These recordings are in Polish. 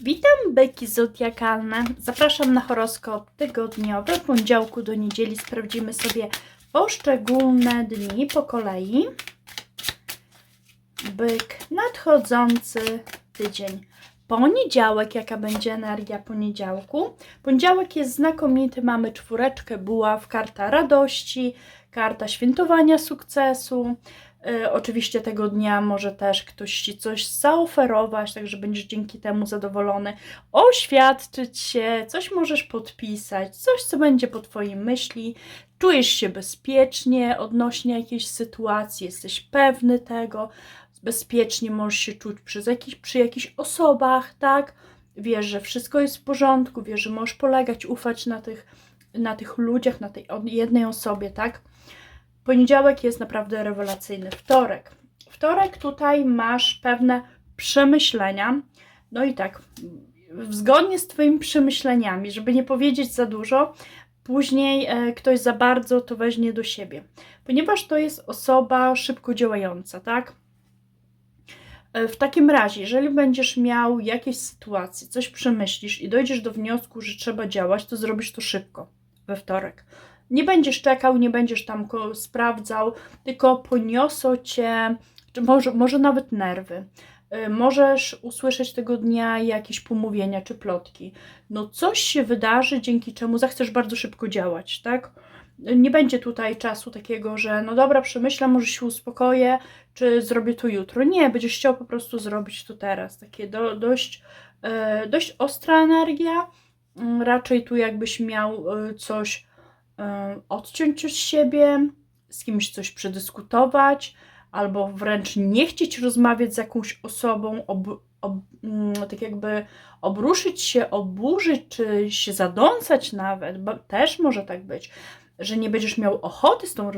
Witam byki zodiakalne. Zapraszam na horoskop tygodniowy. W poniedziałku do niedzieli sprawdzimy sobie poszczególne dni po kolei. Byk, nadchodzący tydzień. Poniedziałek, jaka będzie energia poniedziałku? Poniedziałek jest znakomity, mamy czwóreczkę buław, karta radości, karta świętowania sukcesu. Y, Oczywiście tego dnia może też ktoś Ci coś zaoferować, także będziesz dzięki temu zadowolony. Oświadczyć się, coś możesz podpisać, coś co będzie po Twojej myśli. Czujesz się bezpiecznie odnośnie jakiejś sytuacji, jesteś pewny tego, bezpiecznie możesz się czuć przez jakiś, przy jakichś osobach, tak? Wiesz, że wszystko jest w porządku, wiesz, że możesz polegać, ufać na tych, na tych ludziach, na tej jednej osobie, tak? Poniedziałek jest naprawdę rewelacyjny. Wtorek. Wtorek tutaj masz pewne przemyślenia. No i tak, zgodnie z Twoimi przemyśleniami, żeby nie powiedzieć za dużo, później e, ktoś za bardzo to weźmie do siebie. Ponieważ to jest osoba szybko działająca, tak? E, W takim razie, jeżeli będziesz miał jakieś sytuacje, coś przemyślisz i dojdziesz do wniosku, że trzeba działać, to zrobisz to szybko we wtorek. Nie będziesz czekał, nie będziesz tam sprawdzał, tylko poniosą cię, może, może nawet nerwy. Y, Możesz usłyszeć tego dnia jakieś pomówienia czy plotki. No coś się wydarzy, dzięki czemu zechcesz bardzo szybko działać, tak? Nie będzie tutaj czasu takiego, że no dobra, przemyślam, może się uspokoję, czy zrobię to jutro. Nie, będziesz chciał po prostu zrobić to teraz. Takie do, dość, e, dość ostra energia. Mm, Raczej tu jakbyś miał e, coś odciąć od siebie, z kimś coś przedyskutować, albo wręcz nie chcieć rozmawiać z jakąś osobą, ob, ob, mm, tak jakby obruszyć się, oburzyć, czy się zadąsać nawet, bo też może tak być, że nie będziesz miał ochoty z tą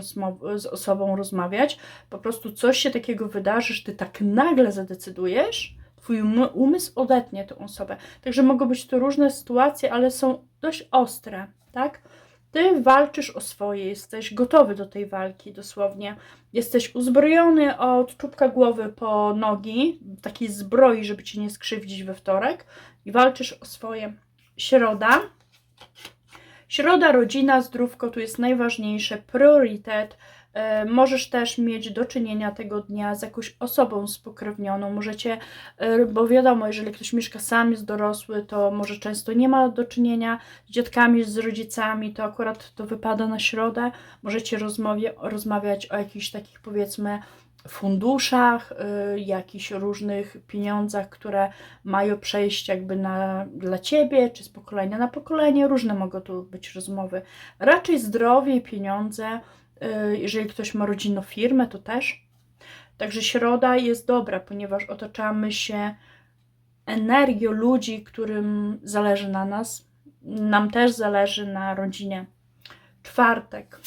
z osobą rozmawiać, po prostu coś się takiego wydarzy, że ty tak nagle zadecydujesz, twój um- umysł odetnie tę osobę. Także mogą być to różne sytuacje, ale są dość ostre, tak? Ty walczysz o swoje, jesteś gotowy do tej walki dosłownie. Jesteś uzbrojony od czubka głowy po nogi, takiej zbroi, żeby cię nie skrzywdzić we wtorek i walczysz o swoje. Środa. Środa, rodzina, zdrówko tu jest najważniejsze, priorytet. E, Możesz też mieć do czynienia tego dnia z jakąś osobą spokrewnioną. Możecie, e, bo wiadomo, jeżeli ktoś mieszka sam, jest dorosły, to może często nie ma do czynienia z dzietkami, z rodzicami, to akurat to wypada na środę. Możecie rozmowie, rozmawiać o jakichś takich powiedzmy funduszach, y, jakichś różnych pieniądzach, które mają przejść jakby na, dla Ciebie, czy z pokolenia na pokolenie. Różne mogą tu być rozmowy. Raczej zdrowie i pieniądze. Y, Jeżeli ktoś ma rodzinną firmę, to też. Także środa jest dobra, ponieważ otaczamy się energią ludzi, którym zależy na nas. Nam też zależy na rodzinie. Czwartek.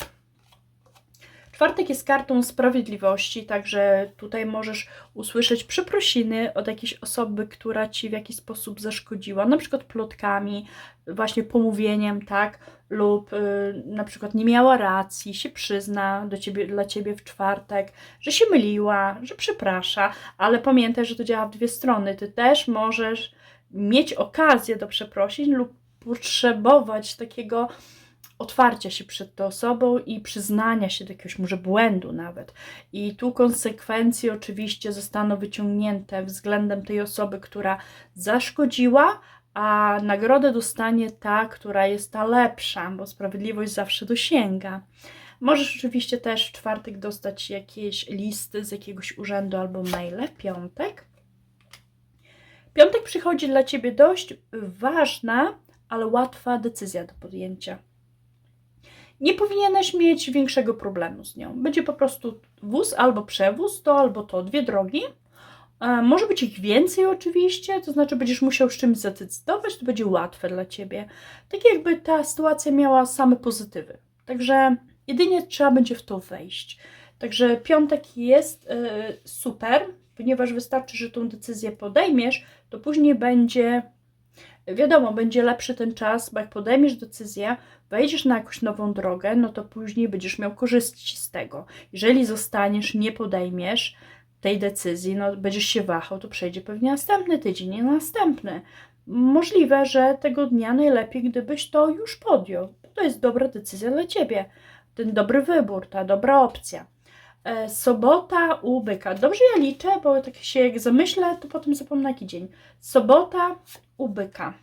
Czwartek jest kartą sprawiedliwości, także tutaj możesz usłyszeć przeprosiny od jakiejś osoby, która ci w jakiś sposób zaszkodziła, na przykład plotkami, właśnie pomówieniem, tak, lub y, na przykład nie miała racji, się przyzna do ciebie, dla ciebie w czwartek, że się myliła, że przeprasza, ale pamiętaj, że to działa w dwie strony. Ty też możesz mieć okazję do przeprosin lub potrzebować takiego otwarcia się przed tą osobą i przyznania się do jakiegoś może błędu nawet. I tu konsekwencje oczywiście zostaną wyciągnięte względem tej osoby, która zaszkodziła, a nagrodę dostanie ta, która jest ta lepsza, bo sprawiedliwość zawsze dosięga. Możesz oczywiście też w czwartek dostać jakieś listy z jakiegoś urzędu albo maile. Piątek. Piątek przychodzi dla Ciebie dość ważna, ale łatwa decyzja do podjęcia nie powinieneś mieć większego problemu z nią. Będzie po prostu wóz albo przewóz, to albo to, dwie drogi. E, Może być ich więcej oczywiście, to znaczy będziesz musiał z czymś zadecydować, to będzie łatwe dla Ciebie. Tak jakby ta sytuacja miała same pozytywy. Także jedynie trzeba będzie w to wejść. Także piątek jest e, super, ponieważ wystarczy, że tą decyzję podejmiesz, to później będzie, wiadomo, będzie lepszy ten czas, bo jak podejmiesz decyzję, wejdziesz na jakąś nową drogę, no to później będziesz miał korzyści z tego. Jeżeli zostaniesz, nie podejmiesz tej decyzji, no będziesz się wahał, to przejdzie pewnie następny tydzień, nie następny. możliwe, że tego dnia najlepiej, gdybyś to już podjął. To jest dobra decyzja dla ciebie. Ten dobry wybór, ta dobra opcja. E, Sobota u byka. Dobrze ja liczę, bo tak się jak zamyślę, to potem zapomnę jaki dzień. Sobota u byka.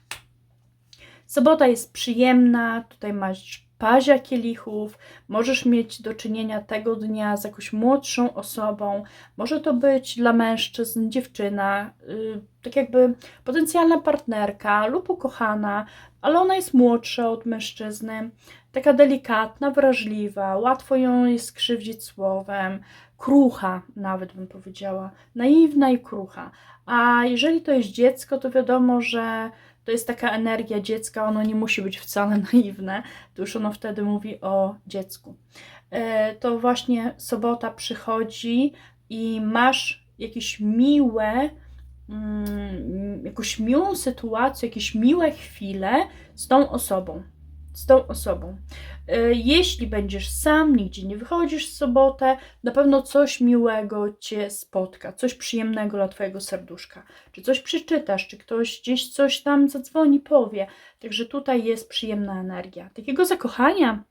Sobota jest przyjemna, tutaj masz pazia kielichów, możesz mieć do czynienia tego dnia z jakąś młodszą osobą, może to być dla mężczyzn dziewczyna, yy, tak jakby potencjalna partnerka lub ukochana, ale ona jest młodsza od mężczyzny, taka delikatna, wrażliwa, łatwo ją jest skrzywdzić słowem, krucha nawet bym powiedziała, naiwna i krucha. A jeżeli to jest dziecko, to wiadomo, że to jest taka energia dziecka, ono nie musi być wcale naiwne, to już ono wtedy mówi o dziecku. E, To właśnie sobota przychodzi i masz jakieś miłe, mm, jakąś miłą sytuację, jakieś miłe chwile z tą osobą. Z tą osobą. E, Jeśli będziesz sam, nigdzie nie wychodzisz w sobotę, na pewno coś miłego cię spotka, coś przyjemnego dla twojego serduszka. Czy coś przeczytasz, czy ktoś gdzieś coś tam zadzwoni, powie. Także tutaj jest przyjemna energia. Takiego zakochania.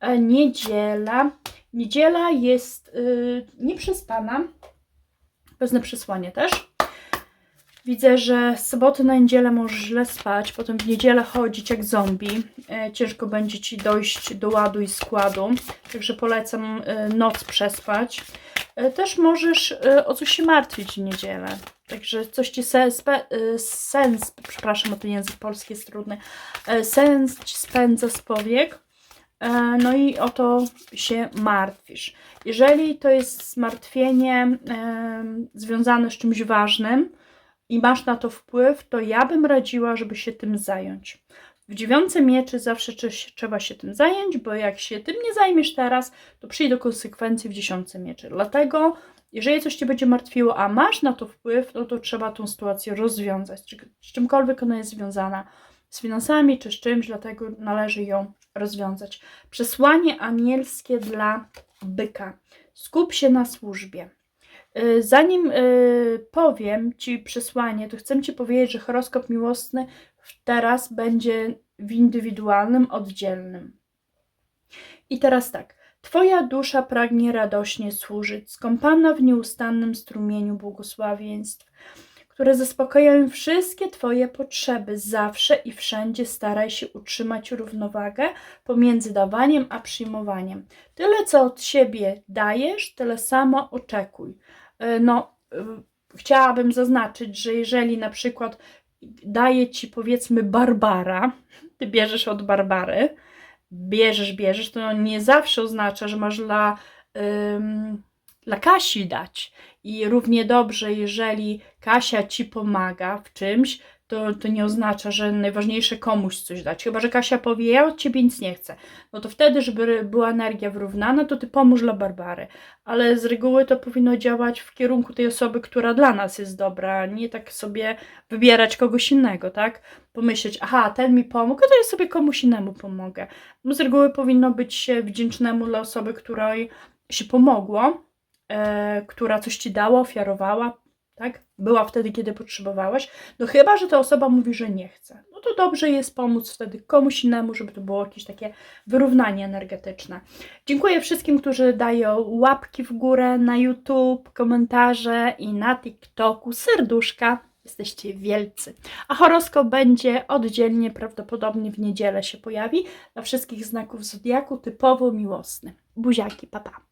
E, Niedziela. Niedziela jest yy, nieprzespana. Wezmę przesłanie też. Widzę, że soboty na niedzielę możesz źle spać, potem w niedzielę chodzić jak zombie. E, ciężko będzie ci dojść do ładu i składu, także polecam e, noc przespać. E, też możesz o coś się martwić w niedzielę. Także coś ci se, spe, sens, przepraszam, ten język polski jest trudny, sens ci spędza z powiek. No i o to się martwisz. Jeżeli to jest zmartwienie związane z czymś ważnym i masz na to wpływ, to ja bym radziła, żeby się tym zająć. W dziewiątce mieczy zawsze trzeba się tym zająć, bo jak się tym nie zajmiesz teraz, to przyjdą konsekwencje w dziesiątce mieczy. Dlatego, jeżeli coś cię będzie martwiło, a masz na to wpływ, no to trzeba tą sytuację rozwiązać. Czy, z czymkolwiek ona jest związana, z finansami czy z czymś, dlatego należy ją rozwiązać. Przesłanie anielskie dla byka. Skup się na służbie. Y, Zanim y, powiem Ci przesłanie, to chcę Ci powiedzieć, że horoskop miłosny teraz będzie w indywidualnym, oddzielnym. I teraz tak. Twoja dusza pragnie radośnie służyć, skąpana w nieustannym strumieniu błogosławieństw, które zaspokajają wszystkie Twoje potrzeby. Zawsze i wszędzie staraj się utrzymać równowagę pomiędzy dawaniem a przyjmowaniem. Tyle, co od siebie dajesz, tyle samo oczekuj. E, No, y, chciałabym zaznaczyć, że jeżeli na przykład daje ci powiedzmy Barbara, ty bierzesz od Barbary, bierzesz, bierzesz, to nie zawsze oznacza, że masz dla, ym, dla Kasi dać. I równie dobrze, jeżeli Kasia ci pomaga w czymś, to, to nie oznacza, że najważniejsze komuś coś dać. Chyba, że Kasia powie, ja od ciebie nic nie chcę. No to wtedy, żeby była energia wyrównana, to ty pomóż dla Barbary. Ale z reguły to powinno działać w kierunku tej osoby, która dla nas jest dobra, nie tak sobie wybierać kogoś innego, tak? Pomyśleć, aha, ten mi pomógł, to ja sobie komuś innemu pomogę. No z reguły powinno być wdzięcznemu dla osoby, której się pomogło, e, która coś ci dała, ofiarowała, tak? Była wtedy, kiedy potrzebowałeś. No chyba, że ta osoba mówi, że nie chce. No to dobrze jest pomóc wtedy komuś innemu, żeby to było jakieś takie wyrównanie energetyczne. Dziękuję wszystkim, którzy dają łapki w górę na YouTube, komentarze i na TikToku, serduszka. Jesteście wielcy. A horoskop będzie oddzielnie, prawdopodobnie w niedzielę się pojawi, dla wszystkich znaków zodiaku, typowo miłosny. Buziaki, papa. Pa.